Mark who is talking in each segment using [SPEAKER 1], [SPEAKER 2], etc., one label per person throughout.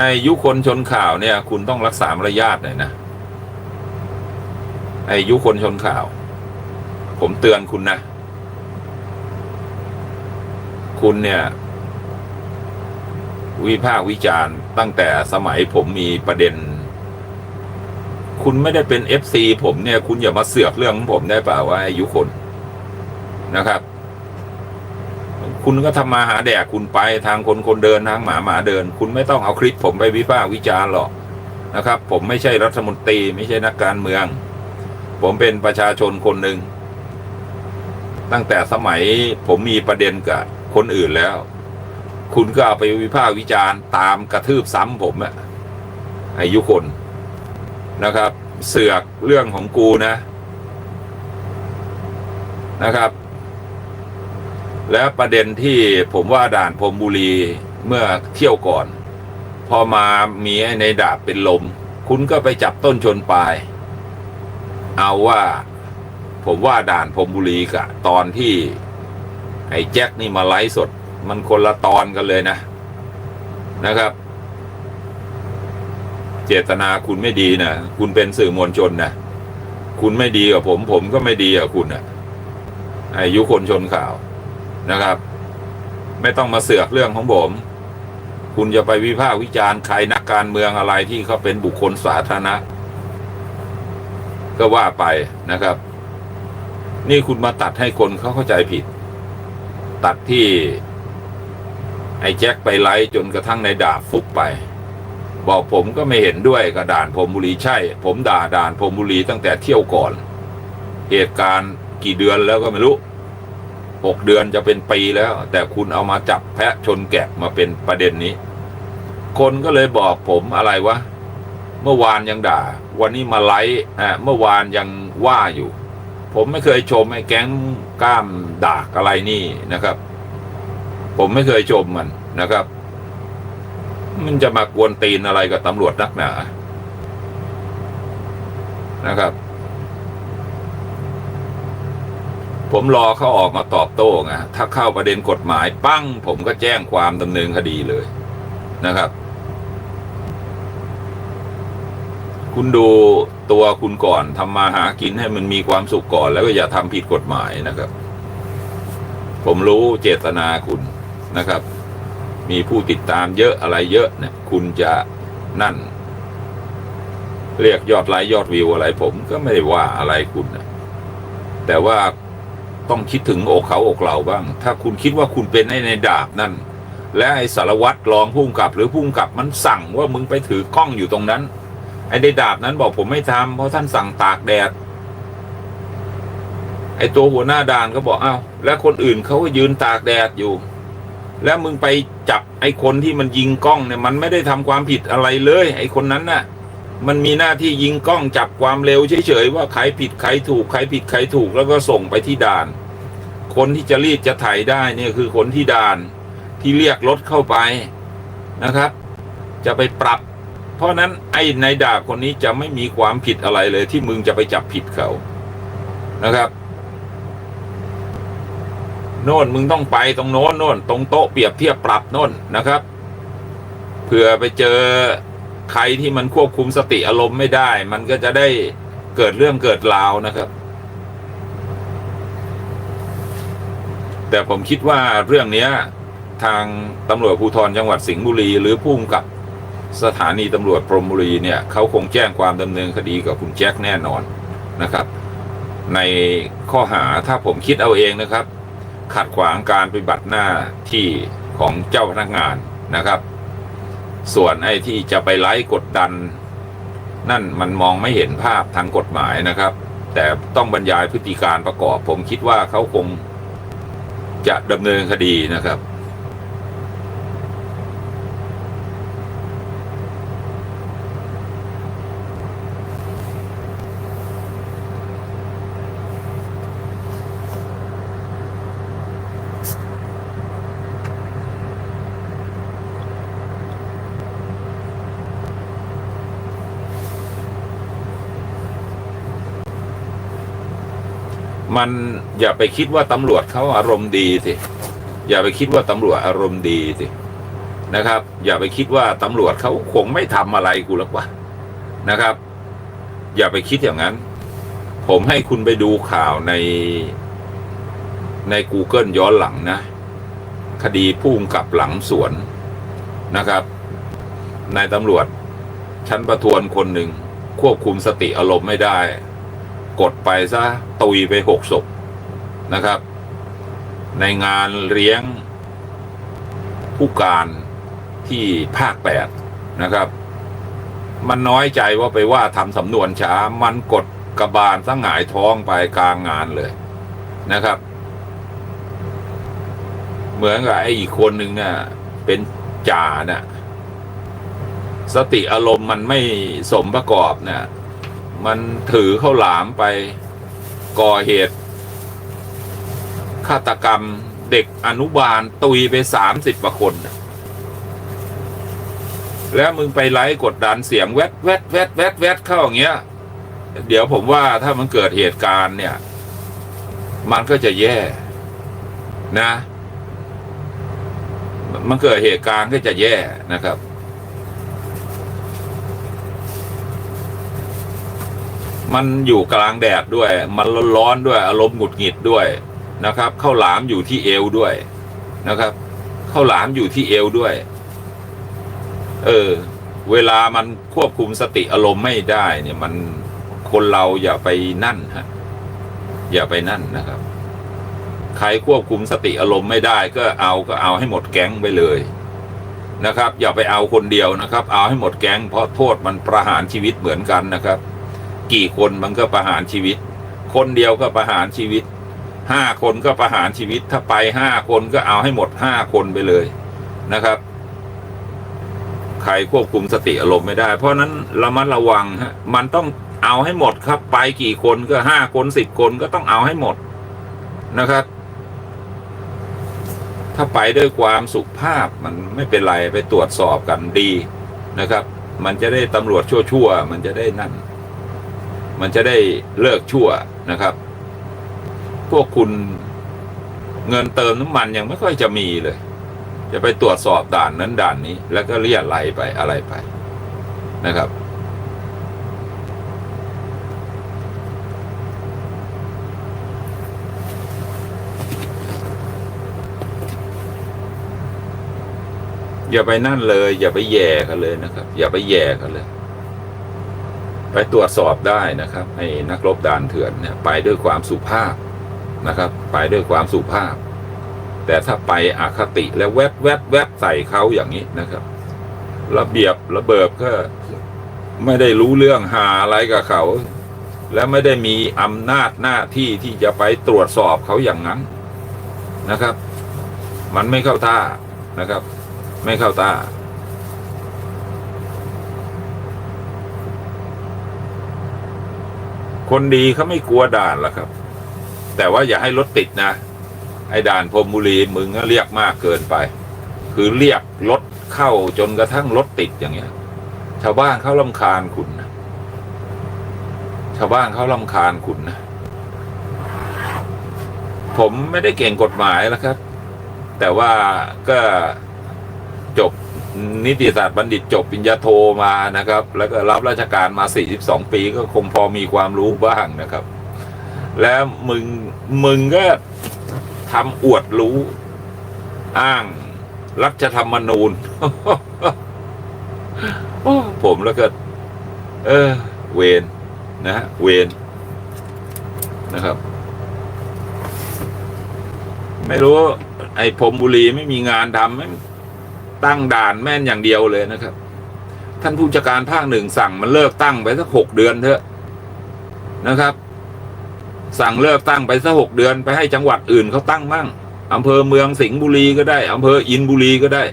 [SPEAKER 1] อ้ยุคนชนข่าวเนี่ย คุณต้องรักษามารยาทหน่อยนะไอ้ยุคนชนข่าว ผมเตือนคุณนะ คุณเนี่ย วิพากษ์วิจารณ์ตั้งแต่สมัยผมมีประเด็น คุณไม่ได้เป็นเอฟซีผมเนี่ย คุณอย่ามาเสือกเรื่องของผมได้เปล่าว่าอายุคนนะครับ คุณก็ทำมาหาแดกคุณไปทางคนคนเดินทางหมาหมาเดิน คุณไม่ต้องเอาคลิปผมไปวิพากษ์วิจารณ์หรอกนะครับ ผมไม่ใช่รัฐมนตรีไม่ใช่นักการเมือง ผมเป็นประชาชนคนหนึ่งตั้งแต่สมัยผมมีประเด็นกับคนอื่นแล้ว คุณก็เอาไปวิพากษ์วิจารณ์ตามกระทืบซ้ำผมอะอายุคนนะครับ เสือกเรื่องของกูนะนะครับ แล้วประเด็นที่ผมว่าด่านพรมบุรีเมื่อเที่ยวก่อน พอมามีในดาบเป็นลม คุณก็ไปจับต้นชนปลาย เอาว่าผมว่าด่านพรมบุรีกะตอนที่ไอ้แจ็คนี่มาไลฟ์สด มันคนละตอนกันเลยนะ นะครับ เจตนาคุณไม่ดีนะคุณเป็นสื่อมวลชนนะคุณไม่ดีกับผม ผมก็ไม่ดีกับคุณนะอายุคนชนข่าว นะครับ ไม่ต้องมาเสือกเรื่องของผม คุณจะไปวิพากษ์วิจารณ์ใครนักการเมืองอะไรที่เขาเป็นบุคคลสาธารณะ ก็ว่าไปนะครับ นี่คุณมาตัดให้คนเขาเข้าใจผิด ตัดที่ ไอ้แจ็คไปไล่จนกระทั่งในดาบฟุบไปบอกผมก็ไม่เห็นด้วยกับด่านพรมบุรีใช่ ผมด่าด่านพรมบุรีตั้งแต่เที่ยวก่อน เหตุการณ์กี่เดือนแล้วก็ไม่รู้ หกเดือนจะเป็นปีแล้ว แต่คุณเอามาจับแพะชนแกะมาเป็นประเด็นนี้ คนก็เลยบอกผมอะไรวะ เมื่อวานยังด่า วันนี้มาไลฟ์อ่าเมื่อวานยังว่าอยู่ ผมไม่เคยชมไอ้แก๊งกล้ามดากอะไรนี่นะครับ ผมไม่เคยชมมันนะครับ มันจะมากวนตีนอะไรกับตำรวจนักหนานะครับ ผมรอเขาออกมาตอบโต้ไงถ้าเข้าประเด็นกฎหมายปั้ง ผมก็แจ้งความดำเนินคดีเลยนะครับ คุณดูตัวคุณก่อนทำมาหากินให้มันมีความสุขก่อน แล้วก็อย่าทำผิดกฎหมายนะครับ ผมรู้เจตนาคุณนะครับ มีผู้ติดตามเยอะอะไรเยอะเนี่ย คุณจะนั่น เรียกยอดไลค์ยอดวิวอะไร ผมก็ไม่ได้ว่าอะไรคุณนะแต่ว่า ต้องคิดถึงอกเขาอกเราบ้าง ถ้าคุณคิดว่าคุณเป็นไอ้ในดาบนั่น และไอ้สารวัตรรองพุ่งกับหรือพุ่งกับมันสั่งว่ามึงไปถือกล้องอยู่ตรงนั้น ไอ้ในดาบนั้นบอกผมไม่ทำเพราะท่านสั่งตากแดด ไอ้ตัวหัวหน้าด่านก็บอกอ้าวแล้วคนอื่นเขาก็ยืนตากแดดอยู่ แล้วมึงไปจับไอ้คนที่มันยิงกล้องเนี่ยมันไม่ได้ทำความผิดอะไรเลย ไอ้คนนั้นน่ะมันมีหน้าที่ยิงกล้องจับความเร็วเฉยๆว่าใครผิดใครถูกใครผิดใครถูกแล้วก็ส่งไปที่ด่าน คนที่จะรีดจะไถได้เนี่ยคือคนที่ด่านที่เรียกรถเข้าไปนะครับ จะไปปรับ เพราะนั้นไอ้นายดาบคนนี้จะไม่มีความผิดอะไรเลย ที่มึงจะไปจับผิดเขานะครับ โน่นมึงต้องไปตรงโน้นโน่นตรงโต๊ะเปรียบเทียบปรับโน่นนะครับเผื่อไปเจอใครที่มันควบคุมสติอารมณ์ไม่ได้ มันก็จะได้เกิดเรื่องเกิดราวนะครับ แต่ผมคิดว่าเรื่องนี้ทางตำรวจภูธรจังหวัดสิงห์บุรี หรือผู้กำกับสถานีตำรวจพรมบุรีเนี่ยเขาคงแจ้งความดำเนินคดีกับคุณแจ็คแน่นอนนะครับ ในข้อหาถ้าผมคิดเอาเองนะครับ ขัดขวางการปฏิบัติหน้าที่ของเจ้าพนักงานนะครับ ส่วนไอ้ที่จะไปไล่กดดัน นั่นมันมองไม่เห็นภาพทางกฎหมายนะครับ แต่ต้องบรรยายพฤติการประกอบ ผมคิดว่าเขาคง จะดำเนินคดีนะครับ มัน อย่าไปคิดว่าตำรวจเขาอารมณ์ดีสิอย่าไปคิดว่าตำรวจอารมณ์ดีสินะครับ อย่าไปคิดว่าตำรวจเขาคงไม่ทำอะไรกูหรอกวะนะครับ อย่าไปคิดอย่างนั้น ผมให้คุณไปดูข่าวในใน Google ย้อนหลังนะ คดีพุ่งกับหลังสวนนะครับนายตำรวจ ชั้นประทวนคนหนึ่ง ควบคุมสติอารมณ์ไม่ได้ กดไปซะตุยไปหกศพ นะครับ ในงานเลี้ยงผู้การที่ภาคแปดนะครับ มันน้อยใจว่าไปว่าทำสำนวนช้า มันกดกระบาลสังหายท้องไปกลางงานเลยนะครับ เหมือนกับไอ้อีกคนหนึ่งนี่ยเป็นจ่าเนี่ยสติอารมณ์มันไม่สมประกอบเนี่ยมันถือเข้าวหลามไปก่อเหตุ ฆาตกรรมเด็กอนุบาลตุยไปสามสิบกว่าคน แล้วมึงไปไลฟ์กดดันเสียงแวดแวดแวดแวดแวดเข้าอย่างเงี้ย เดี๋ยวผมว่าถ้ามันเกิดเหตุการณ์เนี่ย มันก็จะแย่นะ มันเกิดเหตุการณ์ก็จะแย่นะครับมันอยู่กลางแดดด้วย มันร้อนๆด้วย อารมณ์หงุดหงิดด้วย นะครับข้าวหลามอยู่ที่เอวด้วยนะครับข้าวหลามอยู่ที่เอวด้วย เออ เวลามันควบคุมสติอารมณ์ไม่ได้ เนี่ยมันคนเราอย่าไปนั่นฮะอย่าไปนั่นนะครับ ใครควบคุมสติอารมณ์ไม่ได้ ก็เอาก็เอาให้หมดแก๊งไปเลยนะครับ อย่าไปเอาคนเดียวนะครับ เอาให้หมดแก๊งเพราะโทษมันประหารชีวิตเหมือนกันนะครับ กี่คนมันก็ประหารชีวิต คนเดียวก็ประหารชีวิต ห้าคนก็ประหารชีวิตถ้าไปห้าคนก็เอาให้หมดห้าคนไปเลยนะครับ ใครควบคุมสติอารมณ์ไม่ได้ เพราะนั้นระมัดระวังฮะมันต้องเอาให้หมดครับ ไปกี่คนก็ห้าคนสิบคนก็ต้องเอาให้หมดนะครับ ถ้าไปด้วยความสุภาพมันไม่เป็นไรไปตรวจสอบกันดีนะครับ มันจะได้ตำรวจชั่วๆมันจะได้นั่น มันจะได้เลิกชั่วนะครับ พวกคุณเงินเติมน้ำมันยังไม่ค่อยจะมีเลย จะไปตรวจสอบด่านนั้นด่านนี้ แล้วก็เรียกไหลไปอะไรไปนะครับ อย่าไปนั่นเลย อย่าไปแย่กันเลยนะครับ อย่าไปแย่กันเลยไปตรวจสอบได้นะครับให้นักรบด่านเถื่อนเนี่ยไปด้วยความสุภาพ นะครับ ไปด้วยความสุภาพ แต่ถ้าไปอคติแล้วแวบแวบแวบใส่เขาอย่างนี้นะครับ ระเบียบระเบิบก็ไม่ได้รู้เรื่องหาอะไรกับเขา และไม่ได้มีอำนาจหน้าที่ที่จะไปตรวจสอบเขาอย่างนั้นนะครับ มันไม่เข้าท่านะครับ ไม่เข้าท่าคนดีเขาไม่กลัวด่านหรอกครับ แต่ว่าอย่าให้รถติดนะ ไอ้ด่านพรมบุรีมึงก็เรียกมากเกินไป คือเรียกรถเข้าจนกระทั่งรถติดอย่างเงี้ย ชาวบ้านเขาลำคาญคุณนะชาวบ้านเขาลำคาญคุณนะผมไม่ได้เก่งกฎหมายแล้วครับ แต่ว่าก็จบนิติศาสตร์บัณฑิตจบปริญญาโทมานะครับ แล้วก็รับราชการมา 42 ปีก็คงพอมีความรู้บ้างนะครับ แล้วมึงมึงก็ทำอวดรู้ อ้างรัฐธรรมนูญผมแล้วก็ เออ เวนนะฮะเวนนะครับ ไม่รู้ ไอ้พรมบุรีไม่มีงานทำไม่ตั้งด่านแม่นอย่างเดียวเลยนะครับ ท่านผู้จัดการภาคหนึ่งสั่งมันเลิกตั้งไปสักหกเดือนเถอะนะครับ สั่งเลิกตั้งไปสักหกเดือนไปให้จังหวัดอื่นเขาตั้งมั่งอำเภอเมืองสิงห์บุรีก็ได้อำเภออินบุรีก็ได้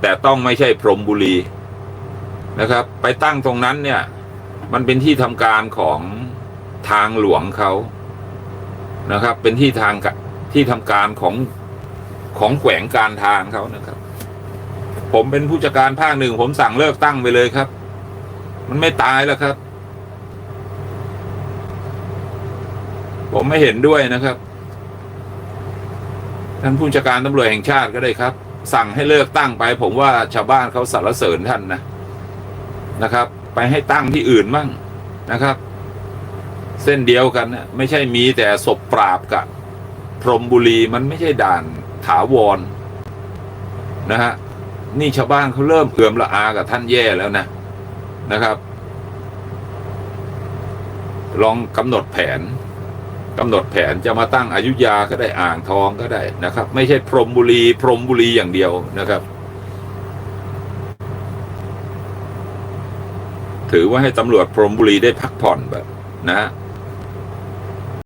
[SPEAKER 1] แต่ต้องไม่ใช่พรหมบุรีนะครับ ไปตั้งตรงนั้นเนี่ย มันเป็นที่ทำการของทางหลวงเขานะครับ เป็นที่ทางกะที่ทำการของของแขวงการทางเขานะครับ ผมเป็นผู้จัดการภาคหนึ่งผมสั่งเลิกตั้งไปเลยครับ มันไม่ตายแล้วครับ ผมไม่เห็นด้วยนะครับ ท่านผู้จัดการตำรวจแห่งชาติก็ได้ครับ สั่งให้เลิกตั้งไป ผมว่าชาวบ้านเขาสรรเสริญท่านนะนะครับ ไปให้ตั้งที่อื่นมั่งนะครับ เส้นเดียวกันนะไม่ใช่มีแต่ศพปราบกับพรหมบุรีมันไม่ใช่ด่านถาวรนะฮะนี่ชาวบ้านเขาเริ่มเอื่อมละอากับท่านแย่แล้วนะนะครับ ลองกำหนดแผน กำหนดแผนจะมาตั้งอายุยาก็ได้อ่างทองก็ได้นะครับ ไม่ใช่พรมบุรี พรมบุรีอย่างเดียวนะครับ ถือว่าให้ตำรวจพรมบุรีได้พักผ่อนแบบนะ